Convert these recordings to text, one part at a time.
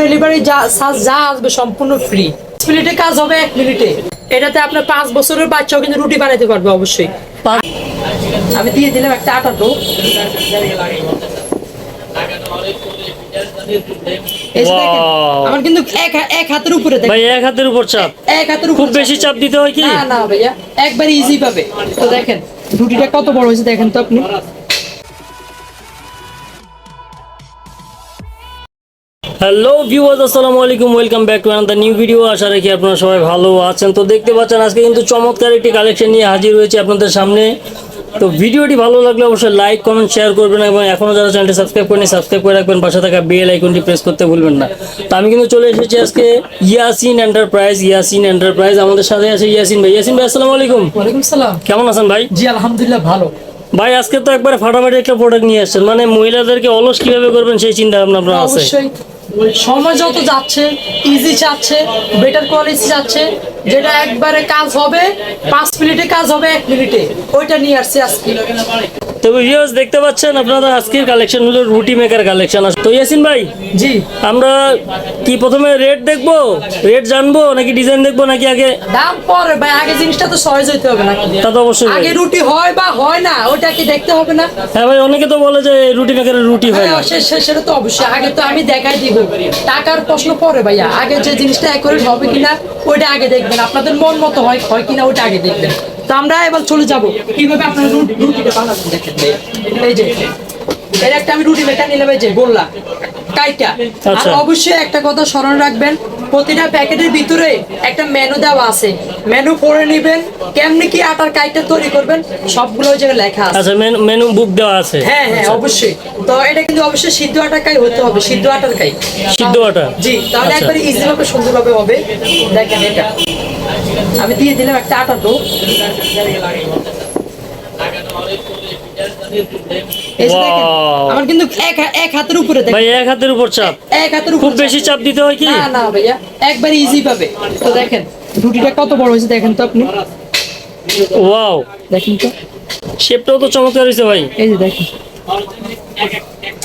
Delivery যা যা আসবে সম্পূর্ণ ফ্রি মিনিটে কাজ হবে এক মিনিটে। এটাতে আপনার পাঁচ বছরের বাচ্চাও কিন্তু রুটি বানাইতে পারবে অবশ্যই। আমি দিয়ে দিলাম একটা আটা তো। এই যে দেখেন, Wow. আমার কিন্তু এক এক হাতের উপরে দেখেন। ভাই এক হাতের উপর চাপ। এক হাতের খুব বেশি চাপ। দিতে হয় কি? না না ভাইয়া একবার ইজি পাবে। তো দেখেন রুটিটা কত বড় হয়েছে দেখেন তো আপনি। হ্যালো ভিউয়ার্স আসসালামু আলাইকুম welcome back to another new video আশা রাখি আপনারা সবাই ভালো আছেন। তো দেখতে পাচ্ছেন আজকে কিন্তু চমৎকার একটি কালেকশন নিয়ে হাজির হয়েছে আপনাদের সামনে। তো ভিডিওটি ভালো লাগলে অবশ্যই লাইক কমেন্ট শেয়ার করবেন এবং এখনও যারা চ্যানেলটি সাবস্ক্রাইব করেনি সাবস্ক্রাইব করে রাখবেন। পাশে থাকা বেল আইকনটি প্রেস করতে ভুলবেন না। তো আমি কিন্তু চলে এসেছি আজকে ইয়াসিন এন্টারপ্রাইজ ইয়াসিন এন্টারপ্রাইজ আমাদের সাথে আছে ইয়াসিন ভাই। ইয়াসিন ভাই আসসালামু আলাইকুম। ওয়ালাইকুম সালাম। কেমন আছেন ভাই? জি আলহামদুলিল্লাহ ভালো। ভাই আজকে তো একবার ফাটাফাটি একটা প্রোডাক্ট নিয়ে আসছেন। মানে মহিলাদেরকে অলস কীভাবে করবেন সেই চিন্তা ভাবনা আপনার আছে? অবশ্যই সময় যত যাচ্ছে ইজি চাচ্ছে বেটার কোয়ালিটি চাচ্ছে যেটা একবারে কাজ হবে পাঁচ মিনিটে কাজ হবে এক মিনিটে। ওইটা নিয়ে আসছে আজকে। তবে ভিউয়ার্স দেখতে পাচ্ছেন আপনারা আজকের কালেকশন হলো রুটি মেকার কালেকশন তো ইয়াসিন ভাই জি। আমরা কি প্রথমে রেট দেখব? রেট জানব নাকি ডিজাইন দেখব নাকি আগে? দাম পরে ভাই আগে জিনিসটা তো সহজ হইতে হবে না তা তো অবশ্যই। আগে রুটি হয় বা হয় না ওটা কি দেখতে হবে না? হ্যাঁ ভাই অনেকে তো বলে যে রুটি মেকারের রুটি হয় না। হ্যাঁ, সেটা তো অবশ্যই। আগে তো আমি দেখাই দিব। টাকার প্রশ্ন পরে ভাইয়া। আগে যে জিনিসটা অ্যাকুরেট হবে কিনা ওইটা আগে দেখবেন আপনাদের মন মতো হয় হয় কিনা ওইটা আগে দেখবেন। তো আমরা এবার চলে যাব। কীভাবে আপনারা রুটিটা বানাবেন দেখেন এই যে এর একটা আমি রুটি মেটা নিলাম যে গোল্লা কাইটা। আর আচ্ছা। অবশ্যই একটা কথা স্মরণ রাখবেন প্রতিটা প্যাকেটের ভিতরে একটা মেনু দেওয়া আছে। মেনু পড়ে নেবেন কেমনি কি আটার কাইটা তৈরি করবেন সবগুলো জায়গায় লেখা আছে। আচ্ছা মেনু বুক দেওয়া আছে। হ্যাঁ হ্যাঁ অবশ্যই। তো এটা কিন্তু অবশ্যই সিদ্ধ আটার কাই হতে হবে সিদ্ধ আটার কাই। সিদ্ধ আটা? জি তাহলে একবার একবারে ইজি ভাবে সুন্দর ভাবে হবে। দেখেন এটা। আমি দিয়ে দিলাম একটা আটা আমার কিন্তু এক এক হাতের উপরে ভাই এক হাতের উপর চাপ। এক হাতের খুব বেশি চাপ। দিতে হয় কি? না না ভাইয়া একবারে ইজি পাবে। তো দেখেন রুটিটা কত বড় হয়েছে দেখেন তো আপনি। ওয়াও দেখেন তো। শেপটাও তো চমৎকার হয়েছে ভাই। এই যে দেখেন।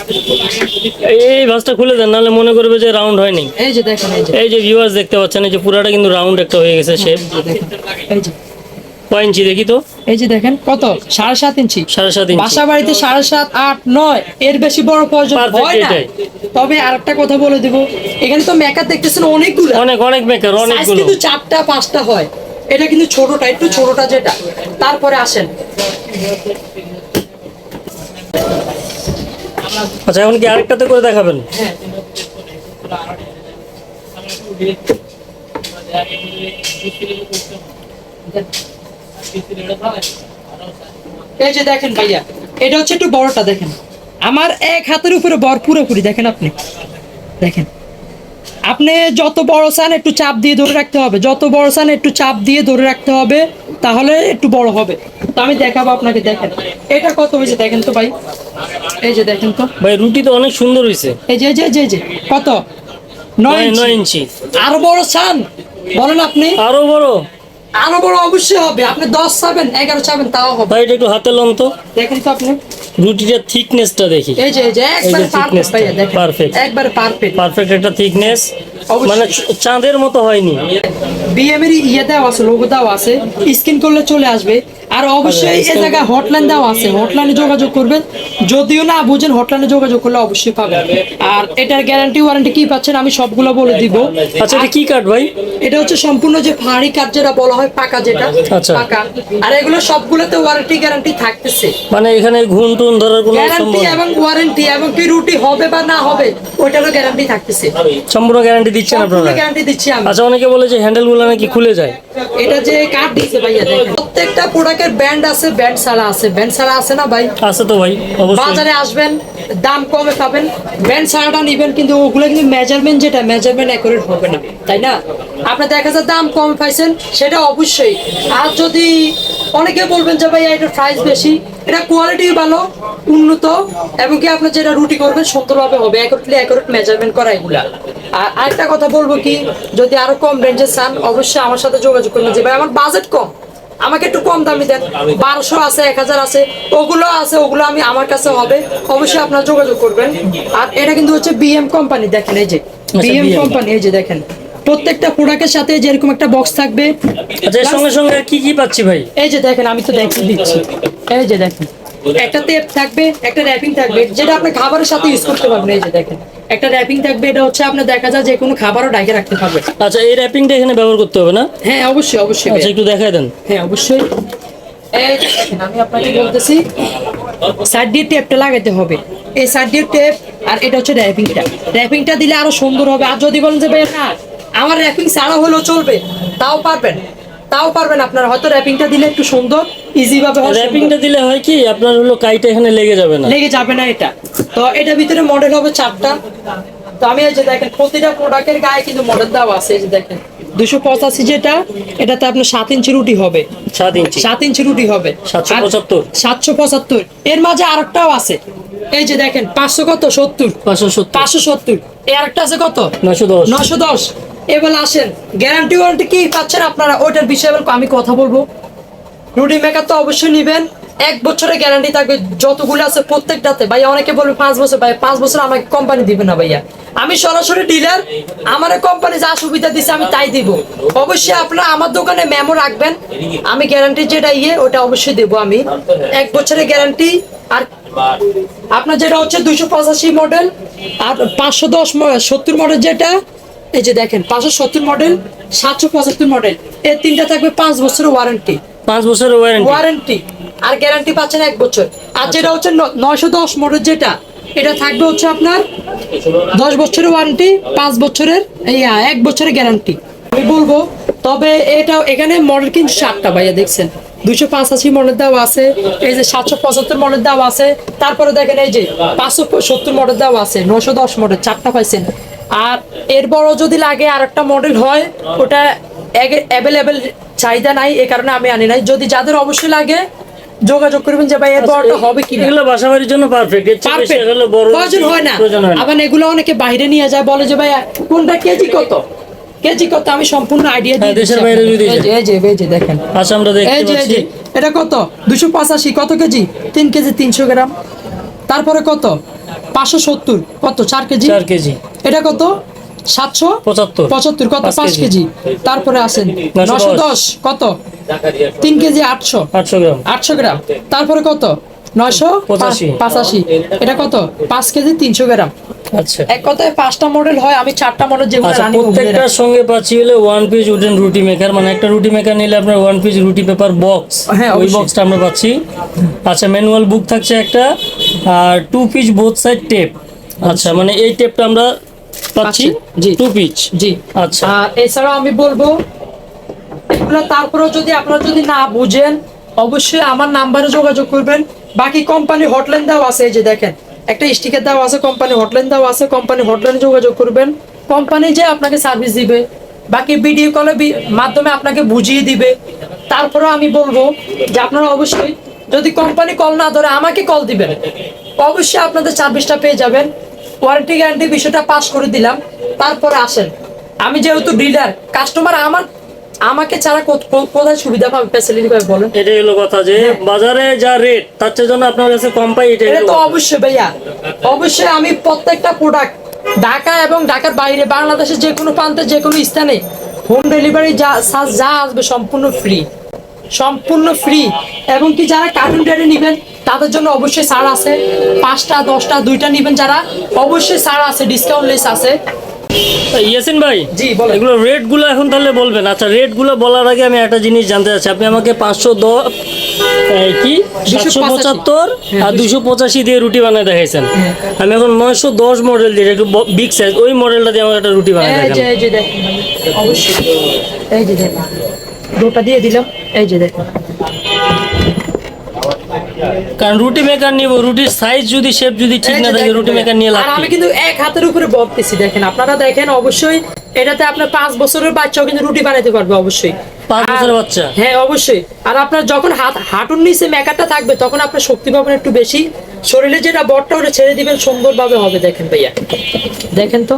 এই- ভাঁজটা খুলে দেন নাহলে মনে করবে যে রাউন্ড হয়নি। এই যে দেখেন এই যে। ভিউয়ার্স দেখতে পাচ্ছেন এই যে পুরাটা কিন্তু রাউন্ড একটা হয়ে গেছে শেপ এই যে কয় ইঞ্চি দেখি তো? এই যে দেখেন কত? সাড়ে সাত ইঞ্চি। সাড়ে সাত ইঞ্চি। বাসা বাড়িতে সাড়ে সাত আট নয় এর বেশি বড় প্রয়োজন হয় না। তবে আরেকটা কথা বলে দিব এখানে তো মেকআপ দেখতেছেন অনেকগুলো। অনেক অনেক মেকার অনেকগুলো। কিন্তু চারটা পাঁচটা হয়। এটা কিন্তু ছোটটা একটু ছোটটা যেটা। তারপরে আসেন। আচ্ছা এখন কি আরেকটাতে করে দেখাবেন? এই যে দেখেন ভাইয়া, এটা হচ্ছে একটু বড়টা দেখেন। আমার এক হাতের উপরে বর পুরোপুরি দেখেন আপনি? দেখেন। আপনি যত বড় চান একটু চাপ দিয়ে ধরে রাখতে হবে, যত বড় চান একটু চাপ দিয়ে ধরে রাখতে হবে। তাহলে একটু বড় হবে। তো আমি দেখাবো আপনাকে দেখেন। এটা কত হয়েছে দেখেন তো ভাই? এই যে দেখেন তো। ভাই রুটি তো অনেক সুন্দর হয়েছে। এই যে যে যে, যে কত? নয় নয় ইঞ্চি। আরও বড় চান? বলেন আপনি। আরও বড়? আরও বড় অবশ্যই হবে। আপনি দশ চাবেন এগারো চাবেন তাও হবে। ভাই এটা একটু হাতে লন তো। দেখেন তো আপনি। রুটিটার থিকনেসটা দেখি। এই যে এই যে একবারে পারফেক্ট দেখেন. একবারে পারফেক্ট পারফেক্ট একটা থিকনেস মানে চাঁদের মতো হয়নি। ইয়ে দেওয়া আছে লোগো দেওয়া আছে স্ক্যান করলে চলে আসবে। আর অবশ্যই এই scan- জায়গায় হটলাইন দেওয়া আছে হটলাইনে যোগাযোগ করবেন। যদিও না বুঝেন হটলাইনে যোগাযোগ করলে অবশ্যই পাবেন। আর এটার গ্যারান্টি ওয়ারেন্টি কি পাচ্ছেন আমি সবগুলো বলে দিব। আচ্ছা এটা কি কাঠ ভাই? এটা হচ্ছে সম্পূর্ণ যে ফাড়ি কাঠ যেটা বলা হয় পাকা যেটা আচ্ছা। পাকা। আর এগুলো সবগুলোতে ওয়ারেন্টি গ্যারান্টি থাকতেছে। মানে এখানে ঘুন টুন ধরার কোনো গ্যারান্টি এবং ওয়ারেন্টি এবং কি রুটি হবে বা না হবে ওইটারও গ্যারান্টি থাকতেছে। সম্পূর্ণ গ্যারান্টি দিচ্ছেন আপনারা? গ্যারান্টি দিচ্ছি আমি। আচ্ছা অনেকে বলে যে হ্যান্ডেলগুলো নাকি খুলে যায়? এটা যে কার্ড দিচ্ছে ভাইয়া দেখেন। প্রত্যেকটা প্রোডাক্টের ব্যান্ড আছে ব্যান্ড ছাড়া আছে। ব্যান্ড ছাড়া আছে না ভাই? আছে তো ভাই অবশ্যই। বাজারে আসবেন দাম কমে পাবেন। ব্যান্ড ছাড়াটা নিবেন কিন্তু ওগুলো কিন্তু মেজারমেন্ট যেটা মেজারমেন্ট অ্যাকুরেট হবে না তাই না? আপনি দেখা যায় দাম কম পাইছেন সেটা অবশ্যই। আর যদি অনেকে বলবেন যে ভাই এটার প্রাইস বেশি। এটা কোয়ালিটি ভালো উন্নত এবং কি আপনার যেটা রুটি করবেন সুন্দরভাবে হবে অ্যাকুরেটলি অ্যাকুরেট মেজারমেন্ট করা এগুলা। আর আরেকটা কথা বলব কি যদি আরও কম রেঞ্জে চান অবশ্যই আমার সাথে যোগাযোগ করবেন যে ভাই আমার বাজেট কম আমাকে একটু কম দামি দেন। বারোশো আছে এক হাজার আছে ওগুলো আছে ওগুলো আমি আমার কাছে হবে। অবশ্যই আপনারা যোগাযোগ করবেন। আর এটা কিন্তু হচ্ছে বিএম কোম্পানি দেখেন এই যে বিএম BM কোম্পানি এই যে দেখেন। প্রত্যেকটা প্রোডাক্টের সাথে যেরকম একটা বক্স থাকবে আচ্ছা এর সঙ্গে সঙ্গে কি কি পাচ্ছি ভাই? এই যে দেখেন আমি তো দেখিয়ে দিচ্ছি। এই যে দেখেন একটা টেপ থাকবে একটা র্যাপিং থাকবে যেটা আপনি খাবারের সাথে ইউজ করতে পারবেন। এই যে দেখেন একটা র্যাপিং থাকবে এটা হচ্ছে আপনার দেখা যায় যে কোনো খাবারও ডাইকে রাখতে পারবে আচ্ছা এই র্যাপিংটা এখানে ব্যবহার করতে হবে না? হ্যাঁ অবশ্যই অবশ্যই। আচ্ছা একটু দেখাই দেন। হ্যাঁ অবশ্যই। আমি আপনাকে বলতেছি সাইড দিয়ে টেপটা লাগাতে হবে। এই সাইড দিয়ে টেপ আর এটা হচ্ছে র্যাপিংটা র্যাপিংটা দিলে আরও সুন্দর হবে। আর যদি বলেন যে ভাই না আমার র্যাপিং ছাড়া হলেও চলবে তাও পারবেন। তাও পারবেন আপনার। হয়তো র্যাপিংটা দিলে একটু সুন্দর ইজি ভাবে র্যাপিংটা দিলে হয় কি আপনার হলো কাইটা এখানে লেগে যাবে না। লেগে যাবে না এটা। তো এটার ভিতরে মডেল হবে চারটা। তো আমি এই যে দেখেন প্রতিটা প্রোডাক্টের গায়ে কিন্তু মডেল দেওয়া আছে এই যে দেখেন। দুশো পঁচাশি যেটা এটাতে আপনার সাত ইঞ্চি রুটি হবে। সাত ইঞ্চি। সাত ইঞ্চি রুটি হবে। 775 সাতশো পঁচাত্তর। এর মাঝে আরেকটাও আছে। এই যে দেখেন পাঁচশো কত? সত্তর। পাঁচশো সত্তর। পাঁচশো সত্তর। এই আরেকটা আছে কত? নশো দশ। নশো দশ। এবার আসেন গ্যারান্টি ওয়ারেন্টি কি পাচ্ছেন আপনারা? ওইটার বিষয়ে আমি কথা বলব। রুটি মেকার তো অবশ্যই নিবেন। এক বছরের গ্যারান্টি থাকবে, যতগুলো আছে প্রত্যেকটাতে। ভাইয়া, অনেকে বলবে পাঁচ বছর। ভাই পাঁচ বছর আমাকে কোম্পানি দিবে না ভাইয়া। আমি সরাসরি ডিলার আমার কোম্পানি যা সুবিধা দিচ্ছে আমি তাই দিব। অবশ্যই আপনারা আমার দোকানে মেমো রাখবেন। আমি গ্যারান্টি যেটা ইয়ে ওটা অবশ্যই দেবো আমি। এক বছরের গ্যারান্টি আর আপনার যেটা হচ্ছে দুইশো পঁচাশি মডেল আর পাঁচশো দশ সত্তর মডেল যেটা এই যে দেখেন পাঁচশো সত্তর মডেল সাতশো পঁচাত্তর মডেল এর তিনটা থাকবে পাঁচ বছরের ওয়ারেন্টি পাঁচ বছরের ওয়ারেন্টি ওয়ারেন্টি আর গ্যারান্টি পাচ্ছেন এক বছর। আর যেটা হচ্ছে নয়শো দশ মডেল যেটা এটা থাকবে হচ্ছে আপনার দশ বছরের ওয়ারেন্টি পাঁচ বছরের এই এক বছরের গ্যারান্টি আমি বলব তবে এটা এখানে মডেল কিন্তু সাতটা ভাইয়া দেখছেন? দুইশো পঁচাশি মডেল দেওয়া আছে এই যে সাতশো পঁচাত্তর মডেল দেওয়া আছে তারপরে দেখেন এই যে পাঁচশো সত্তর মডেল দেওয়া আছে নশো দশ মডেল চারটা পাইছেন। আর এর বড় যদি লাগে আর একটা মডেল হয় ওটা অ্যাভেলেবেল চাহিদা নাই এ কারণে আমি আনি নাই। যদি যাদের অবশ্যই লাগে যোগাযোগ করবেন যে ভাই এর বড়টা হবে কি এগুলো বাসা বাড়ির জন্য পারফেক্ট হলে বড় প্রয়োজন হয় না। আবার এগুলো অনেকে বাইরে নিয়ে যায় বলে যে ভাই কোনটা কেজি কত? কেজি কত? আমি সম্পূর্ণ আইডিয়া দিয়ে হ্যাঁ, দেশের বাইরে যদি এই যে এই যে দেখেন। আচ্ছা আমরা দেখতে পাচ্ছি। এটা কত? দুশো পঁচাশি কত কেজি? তিন কেজি তিনশো গ্রাম। তারপরে কত? পাঁচশো সত্তর। কত? চার কেজি? চার কেজি। এটা কত? সাতশো? পঁচাত্তর। পঁচাত্তর। কত? পাঁচ কেজি। তারপরে আসেন নশো দশ। কত? তিন কেজি আটশো। আটশো গ্রাম। আটশো গ্রাম। তারপরে কত? নয়শো? পঁচাশি। এটা কত? পাঁচ কেজি তিনশো গ্রাম। আচ্ছা। এক কথায় পাঁচটা মডেল হয় আমি চারটা মডেল যেগুলো আচ্ছা প্রত্যেকটার সঙ্গে পাচ্ছি হলো ওয়ান পিস উডেন রুটি মেকার মানে একটা রুটি মেকার নিলে আপনার ওয়ান পিস রুটি পেপার বক্স হ্যাঁ, ওই বক্সটা আমরা পাচ্ছি। আচ্ছা ম্যানুয়াল বুক থাকছে একটা। আর two piece both side tape আচ্ছা মানে এই টেপটা আমরা পাচ্ছি জি। টু পিস জি। আচ্ছা। আর এছাড়াও আমি বলব এগুলো তারপরেও যদি আপনারা যদি না বুঝেন অবশ্যই আমার নাম্বারে যোগাযোগ করবেন। বাকি কোম্পানি হটলাইন দেওয়া আছে এই যে দেখেন একটা স্টিকার দেওয়া আছে কোম্পানি হটলাইন দেওয়া আছে কোম্পানি হটলাইনে যোগাযোগ করবেন। কোম্পানি যে আপনাকে সার্ভিস দিবে বাকি ভিডিও কলের মাধ্যমে আপনাকে বুঝিয়ে দিবে। তারপরেও আমি বলব যে আপনারা অবশ্যই যদি কোম্পানি কল না ধরে আমাকে কল দিবেন। অবশ্যই আপনাদের সার্ভিসটা পেয়ে যাবেন। ওয়ারেন্টি গ্যারান্টি বিষয়টা পাস করে দিলাম। তারপরে আসেন। আমি যেহেতু ডিলার কাস্টমার আমার আমাকে ছাড়া কোথায় সুবিধা পাবে ফ্যাসিলিটি পাবে বলেন? এটাই হলো কথা যে বাজারে যা রেট তার চেয়ে জন্য আপনার কাছে কম পাই এটা তো অবশ্যই ভাইয়া। অবশ্যই আমি প্রত্যেকটা প্রোডাক্ট ঢাকা এবং ঢাকার বাইরে বাংলাদেশের যে কোনো প্রান্তে যে কোনো স্থানে হোম ডেলিভারি যা যা আসবে সম্পূর্ণ ফ্রি সম্পূর্ণ ফ্রি এবং কি যারা কার্টুন ডেটে নেবেন তাদের জন্য অবশ্যই ছাড় আছে। পাঁচটা দশটা দুইটা নেবেন যারা। অবশ্যই ছাড় আছে ডিসকাউন্ট লেস আছে। ইয়াসিন ভাই জি। এগুলো রেটগুলো এখন তাহলে বলবেন। আচ্ছা রেটগুলো বলার আগে আমি একটা জিনিস জানতে চাচ্ছি। আপনি আমাকে পাঁচশো দশ কি? সাতশো পঁচাত্তর আর দুশো পঁচাশি দিয়ে রুটি বানায় দেখাইছেন। আমি এখন নয়শো দশ মডেল দিয়ে একটু বিগ সাইজ ওই মডেলটা দিয়ে আমার একটা রুটি বানায় দেখান। অবশ্যই। এই যে দুটা দিয়ে দিলাম এই যে দেখেন কারণ রুটি মেকার নিব রুটির সাইজ যদি শেপ যদি ঠিক না থাকে রুটি মেকার নিয়ে লাভ আমি কিন্তু এক হাতের উপরে বলতেছি দেখেন। আপনারা দেখেন অবশ্যই এটাতে আপনার পাঁচ বছরের বাচ্চাও কিন্তু রুটি বানাতে পারবে অবশ্যই। পাঁচ বছরের বাচ্চা? হ্যাঁ অবশ্যই। আর আপনার যখন হাত হাঁটুর নিচে মেকারটা থাকবে তখন আপনার শক্তি পাবেন একটু বেশি। শরীরে যেটা বটটা ওটা ছেড়ে দিবেন সুন্দরভাবে হবে দেখেন ভাইয়া। দেখেন তো?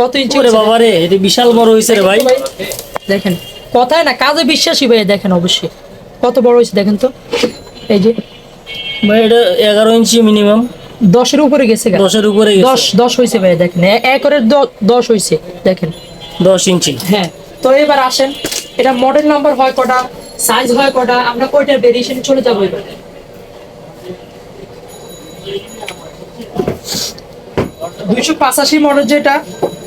কত ইঞ্চি বাবা রে এটা বিশাল বড় হয়েছে রে ভাই। দেখেন কথায় না কাজে বিশ্বাসী ভাই দেখেন অবশ্যই। কত বড় হয়েছে দেখেন তো। এই যে ভাই এটা এগারো ইঞ্চি মিনিমাম দশের উপরে গেছে। দশের উপরে দশ দশ হয়েছে ভাই দেখেন। একরের দশ হয়েছে দেখেন। দশ ইঞ্চি। হ্যাঁ তো এবার আসেন। এটা মডেল নাম্বার হয় কটা সাইজ হয় কটা আমরা কয়টার ভেরিয়েশন চলে যাব এবার? দুইশো পাঁচাশি মডেল যেটা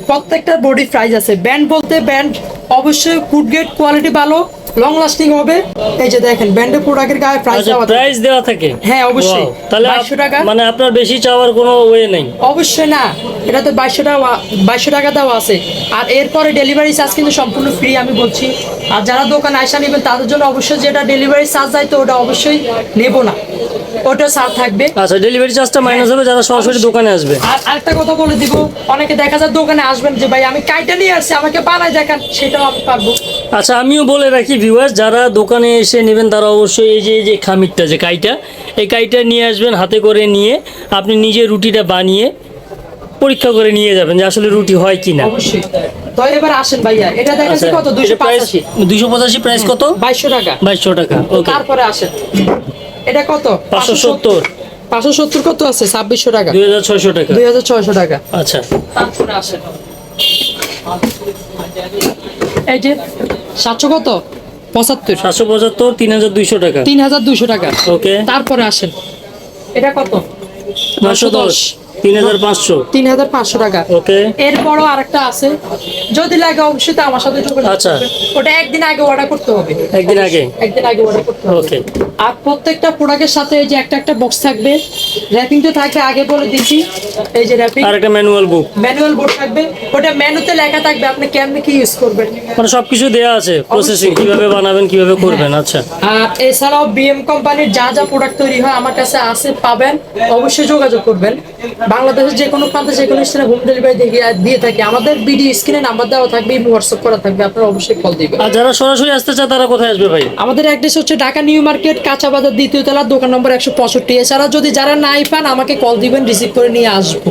প্রত্যেকটা বডি প্রাইস আছে। ব্যান্ড বলতে ব্যান্ড অবশ্যই ফুড গ্রেড কোয়ালিটি ভালো লং লাস্টিং হবে। এই যে দেখেন ব্যান্ডের প্রোডাক্টের গায়ে প্রাইস আচ্ছা দেওয়া। প্রাইস দেওয়া থাকে? হ্যাঁ অবশ্যই। তাহলে আপ- 2200 টাকা। মানে আপনার বেশি চাওয়ার কোনো ওয়ে নেই? অবশ্যই না। এটা তো বাইশশো টাকা বাইশশো টাকা দেওয়া আছে। আর এরপরে ডেলিভারি চার্জ কিন্তু সম্পূর্ণ ফ্রি আমি বলছি। আর যারা দোকানে আইসা নেবেন তাদের জন্য অবশ্যই যেটা ডেলিভারি চার্জ যায় তো ওটা অবশ্যই নেব না। ওটা ছাড় থাকবে। আচ্ছা ডেলিভারি চার্জটা মাইনাস হবে যারা সরাসরি দোকানে আসবে। আর আরেকটা কথা বলে দিব অনেকে দেখা যায় দোকানে আসবেন যে ভাই আমি কাইটা নিয়ে আসছি আমাকে বানাই দেখান সেটাও আমি পারব। আচ্ছা আমিও বলে রাখি ভিউয়ার্স যারা দোকানে এসে নেবেন তারা অবশ্যই এই যে এই যে খামিরটা যে কাইটা এই কাইটা নিয়ে আসবেন হাতে করে নিয়ে আপনি নিজে রুটিটা বানিয়ে পরীক্ষা করে নিয়ে যাবেন যে আসলে রুটি হয় কি না অবশ্যই। তো এবার আসেন ভাইয়া। এটা দেখাচ্ছি কত? দুইশো প্রাইস পঁচাশি। দুইশো পঁচাশি প্রাইস কত? বাইশশো টাকা। বাইশশো টাকা ওকে তারপরে আসেন। এটা কত? পাঁচশো সত্তর। পাঁচশো সত্তর কত আছে? ছাব্বিশশো টাকা। দুই হাজার ছয়শো টাকা। দুই হাজার ছয়শো টাকা। আচ্ছা। তারপরে আসেন। এই যে সাতশো কত? পঁচাত্তর। সাতশো পঁচাত্তর তিন হাজার দুইশো টাকা। তিন হাজার দুইশো টাকা। ওকে। তারপরে আসেন। এটা কত? নশো দশ। তিন হাজার পাঁচশো। তিন হাজার পাঁচশো টাকা। ওকে। এরপরও আরেকটা আছে। যদি লাগে অবশ্যই আমার সাথে যোগাযোগ আচ্ছা। ওটা একদিন আগে অর্ডার করতে হবে। একদিন আগে? একদিন আগে অর্ডার করতে হবে। ওকে। আর প্রত্যেকটা প্রোডাক্টের সাথে যে একটা একটা বক্স থাকবে। র্যাপিং তো থাকবে আগে বলে দিচ্ছি এই যে র্যাপিং আর একটা ম্যানুয়াল বুক ম্যানুয়াল থাকবে। ওটা মেনুতে লেখা থাকবে আপনি কেমনে কি ইউজ করবেন। মানে সবকিছু দেওয়া আছে প্রসেসিং কীভাবে বানাবেন কীভাবে করবেন আচ্ছা। আর এছাড়াও বিএম কোম্পানির যা যা প্রোডাক্ট তৈরি হয় আমার কাছে আছে পাবেন। অবশ্যই যোগাযোগ করবেন। বাংলাদেশের যে কোনো প্রান্তে যে কোনো স্থানে হোম ডেলিভারি দিয়ে দিয়ে থাকি। আমাদের বিডি স্ক্রিনে নাম্বার দেওয়া থাকবে হোয়াটসঅ্যাপ করা থাকবে আপনারা অবশ্যই কল দিবেন। আর যারা সরাসরি আসতে চায় তারা কোথায় আসবে ভাই? আমাদের অ্যাড্রেস হচ্ছে ঢাকা নিউ মার্কেট কাঁচা বাজার দ্বিতীয় তলা দোকান নম্বর একশো পঁয়ষট্টি। এছাড়া যদি যারা নাই পান আমাকে কল দিবেন রিসিভ করে নিয়ে আসব।